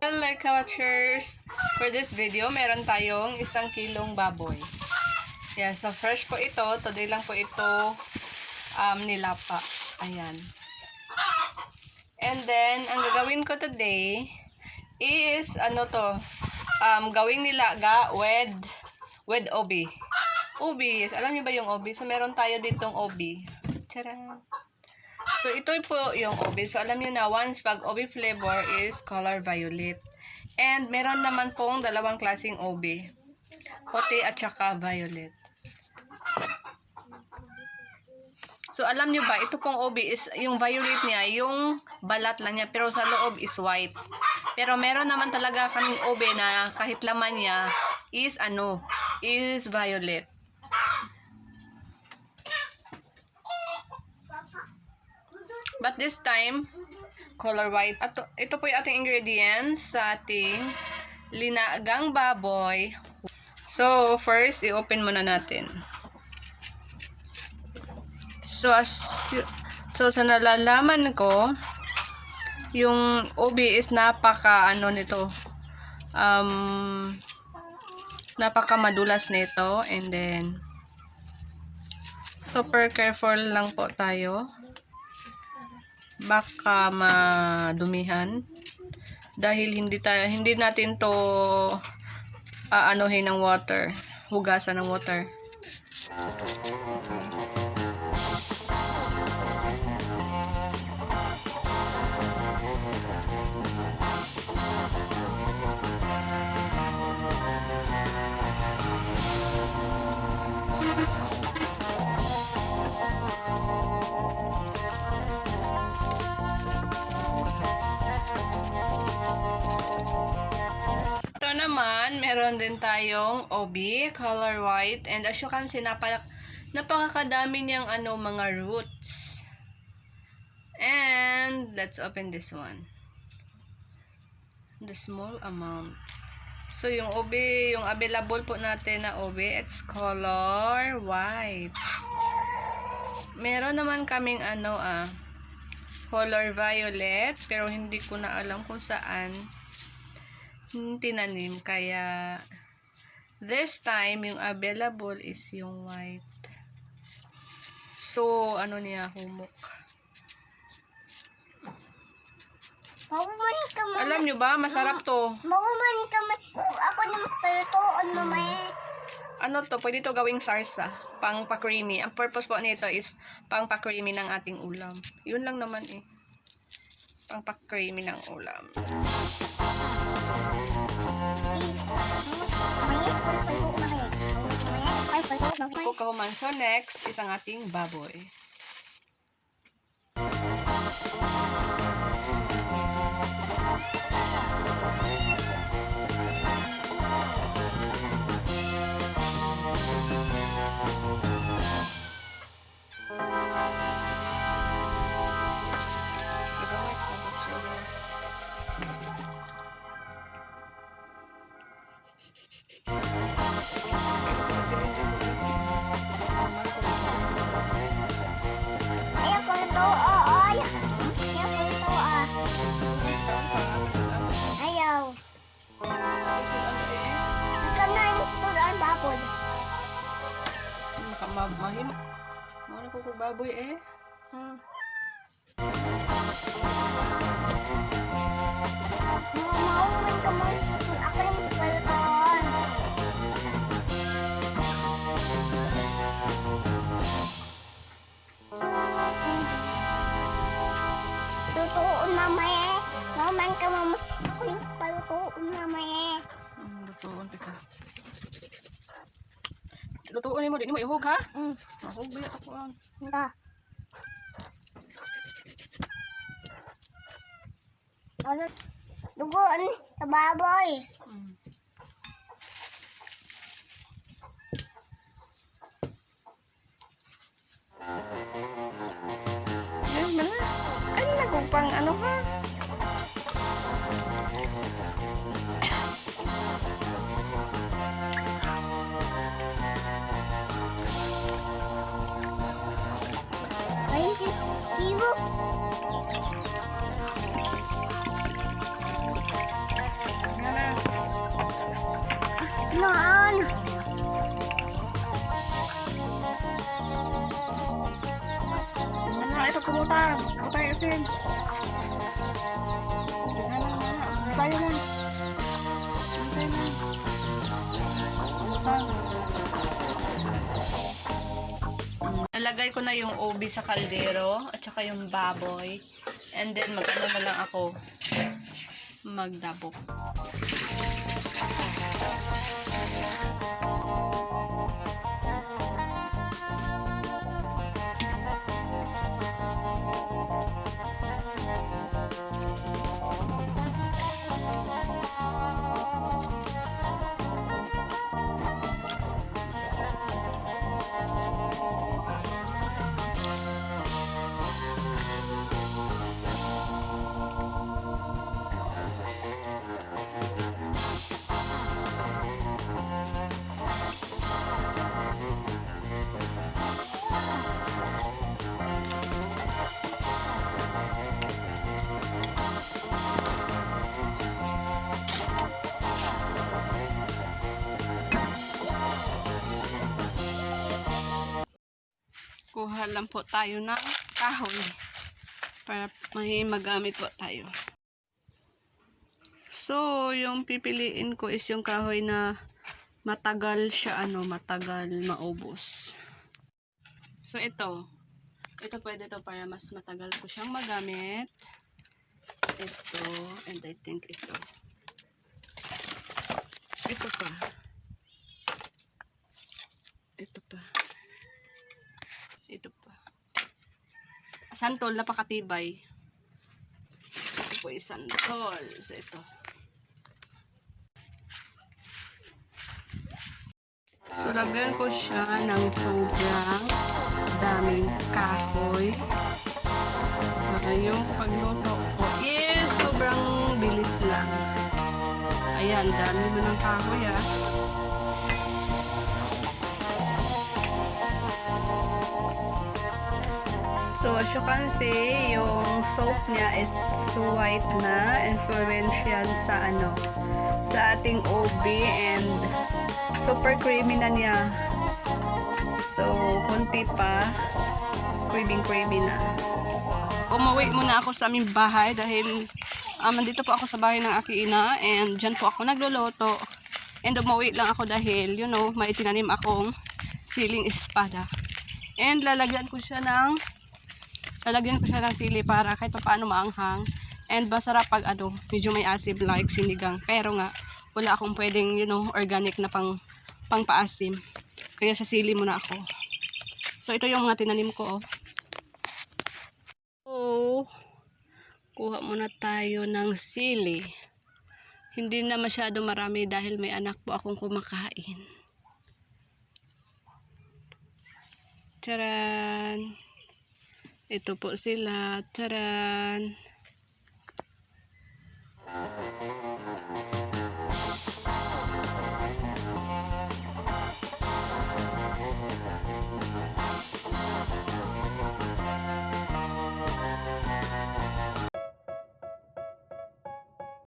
Hello Couchers! For this video, meron tayong isang kilong baboy. Yan, so fresh po ito. Today lang po ito um, nilapa. Ayan. And then, ang gagawin ko today is, ano to, um, gawing nilaga with, with obi. Ubi, yes. Alam niyo ba yung obi? So, meron tayo ditong obi. Tcharam! So, ito po yung obi. So, alam niyo na, once pag obi flavor is color violet. And, meron naman pong dalawang klaseng obi. Puti at saka violet. So, alam niyo ba, ito pong obi is, yung violet niya, yung balat lang niya, pero sa loob is white. Pero meron naman talaga kaming obi na kahit laman niya is, ano, is violet. But this time, color white. At ito po yung ating ingredients sa ating linagang baboy. So, first, i-open muna natin. So, as, so sa nalalaman ko, yung ubi is napaka, ano nito, um, napaka madulas nito. And then, super careful lang po tayo baka madumihan. Dahil hindi tayo hindi natin to aanohin ng water hugasan ng water meron din tayong obi, color white. And as you can see, napaka, napakakadami niyang ano, mga roots. And, let's open this one. The small amount. So, yung obi, yung available po natin na obi, it's color white. Meron naman kaming ano ah, color violet, pero hindi ko na alam kung saan tinanim. Kaya, this time, yung available is yung white. So, ano niya, humok. Mauman ka mo. Alam nyo ba, masarap to. Mauman ka mo. Ako naman palutoon mamaya. Ano to, pwede to gawing sarsa, pang pa-creamy. Ang purpose po nito is pang pa-creamy ng ating ulam. Yun lang naman eh. Pang pa-creamy ng ulam. Mamaya. Kukahuman. So, next is ang ating baboy. Mga ko Lutuon mo, di mo ihog ha? Hmm. Mahog ba ako ang. Nga. Ano? Dugoan sa baboy. Mm. Ano ito kumutang? Kumutang asin. Ano na? Na. Tayo na. Kumutang. Nalagay ko na yung obi sa kaldero at saka yung baboy. And then mag-ano na lang ako magdabok. Kuha lang po tayo ng kahoy para may magamit po tayo. So, yung pipiliin ko is yung kahoy na matagal siya, ano, matagal maubos. So, ito. Ito pwede to para mas matagal ko siyang magamit. Ito, and I think ito. Ito pa. Ito pa. Ito pa. Santol, napakatibay. Ito po is santol. So, ito. So, lagyan ko siya ng sobrang daming kahoy. Para yung pagluto ko is sobrang bilis lang. Ayan, dami mo ng kahoy ah. So, as you can see, yung soap niya is so white na, influential sa ano, sa ating OB and super creamy na niya. So, konti pa, creamy creamy na. Umuwi muna ako sa aming bahay dahil um, nandito po ako sa bahay ng aking ina and dyan po ako nagluluto. And umuwi lang ako dahil, you know, may tinanim akong siling espada. And lalagyan ko siya ng lalagyan ko siya ng sili para kahit pa paano maanghang. And masarap pag ano, medyo may asim like sinigang. Pero nga, wala akong pwedeng, you know, organic na pang pangpaasim. Kaya sa sili muna ako. So, ito yung mga tinanim ko, oh. So, kuha muna tayo ng sili. Hindi na masyado marami dahil may anak po akong kumakain. Charan! Ito po sila. Charan!